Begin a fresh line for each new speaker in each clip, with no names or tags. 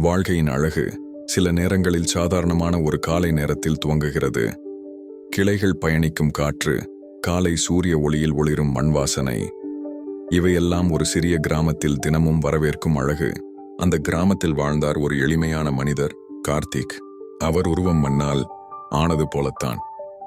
வாழ்க்கையின் அழகு சில நேரங்களில் சாதாரணமான ஒரு காலை நேரத்தில் துவங்குகிறது. கிளைகள் பயணிக்கும் காற்று காலை சூரிய ஒளியில் ஒளிரும் மண் வாசனை. இவையெல்லாம் ஒரு சிறிய கிராமத்தில் தினமும் வரவேற்கும் அழகு. அந்த கிராமத்தில் வாழ்ந்தார் ஒரு எளிமையான மனிதர் கார்த்திக். அவர் உருவம் மண்ணால் ஆனது போலத்தான்.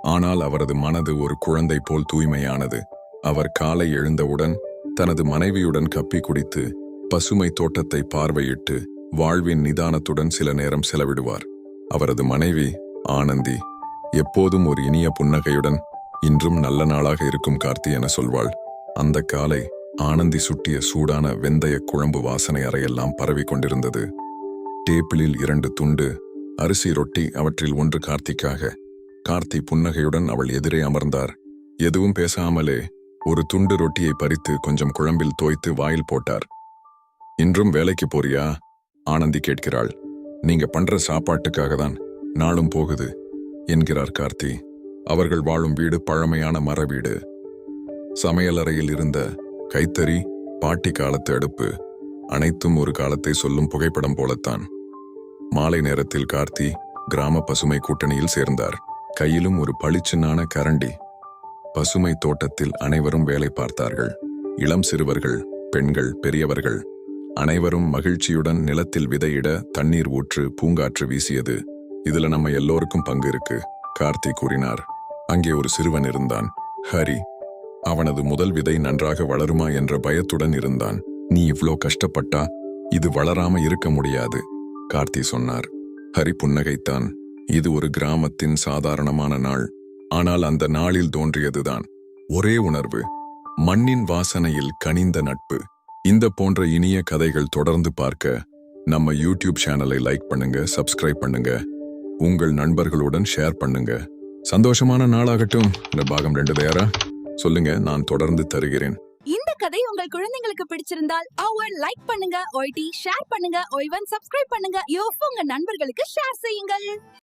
ஆனால் அவரது மனது ஒரு குழந்தை போல் தூய்மையானது. அவர் காலை எழுந்தவுடன் தனது மனைவியுடன் கப்பி குடித்து பசுமை தோட்டத்தை பார்வையிட்டு வாழ்வின் நிதானத்துடன் சில நேரம் செலவிடுவார். அவரது மனைவி ஆனந்தி எப்போதும் ஒரு இனிய புன்னகையுடன் இன்றும் நல்ல நாளாக இருக்கும் கார்த்தி என சொல்வாள். அந்த காலை ஆனந்தி சுட்டிய சூடான வெந்தய குழம்பு வாசனை அறையெல்லாம் பரவி கொண்டிருந்தது. டேபிளில் இரண்டு துண்டு அரிசி ரொட்டி அவற்றில் ஒன்று கார்த்திக்காக. கார்த்தி புன்னகையுடன் அவள் எதிரே அமர்ந்தார். எதுவும் பேசாமலே ஒரு துண்டு ரொட்டியை பறித்து கொஞ்சம் குழம்பில் தோய்த்து வாயில் போட்டார். இன்றும் வேலைக்கு போறியா? ஆனந்தி கேட்கிறாள். நீங்க பண்ற சாப்பாட்டுக்காக தான் நாளும் போகுது என்கிறார் கார்த்தி. அவர்கள் வாழும் வீடு பழமையான மர வீடு. சமையலறையில் இருந்த கைத்தறி பாட்டி காலத்து அடுப்பு அனைத்தும் ஒரு காலத்தை சொல்லும் புகைப்படம் போலத்தான். மாலை நேரத்தில் கார்த்தி கிராம பசுமை கூட்டணியில் சேர்ந்தார். கையிலும் ஒரு பளிச்சின்னான கரண்டி. பசுமை தோட்டத்தில் அனைவரும் வேலை பார்த்தார்கள். இளம் சிறுவர்கள் பெண்கள் பெரியவர்கள் அனைவரும் மகிழ்ச்சியுடன் நிலத்தில் விதையிட தண்ணீர் ஊற்று பூங்காற்று வீசியது. இதுல நம்ம எல்லோருக்கும் பங்கு இருக்கு கார்த்தி கூறினார். அங்கே ஒரு சிறுவன் இருந்தான். ஹரி அவனது முதல் விதை நன்றாக வளருமா என்ற பயத்துடன் இருந்தான். நீ இவ்ளோ கஷ்டப்பட்டா இது வளராம இருக்க முடியாது கார்த்தி சொன்னார். ஹரி புன்னகைத்தான். இது ஒரு கிராமத்தின் சாதாரணமான நாள். ஆனால் அந்த நாளில் தோன்றியதுதான். ஒரே உணர்வு. மண்ணின் வாசனையில் கனிந்த நட்பு. இந்த போன்ற இனிய கதைகள் தொடர்ந்து பார்க்க நம்ம யூடியூப் சேனலை லைக் பண்ணுங்க சப்ஸ்கிரைப் பண்ணுங்க. உங்கள் நண்பர்களுடன் ஷேர் பண்ணுங்க. சந்தோஷமான நாளாகட்டும். இந்த பாகம் ரெண்டு தயாரா? சொல்லுங்க நான் தொடர்ந்து தருகிறேன்.
இந்த கதை உங்கள் குழந்தைங்களுக்கு பிடிச்சிருந்தால் அவர் லைக் பண்ணுங்க ஒய்டி ஷேர் பண்ணுங்க ஒய்வன் சப்ஸ்கிரைப் பண்ணுங்க. யோ உங்க நண்பர்களுக்கு ஷேர் செய்யுங்கள்.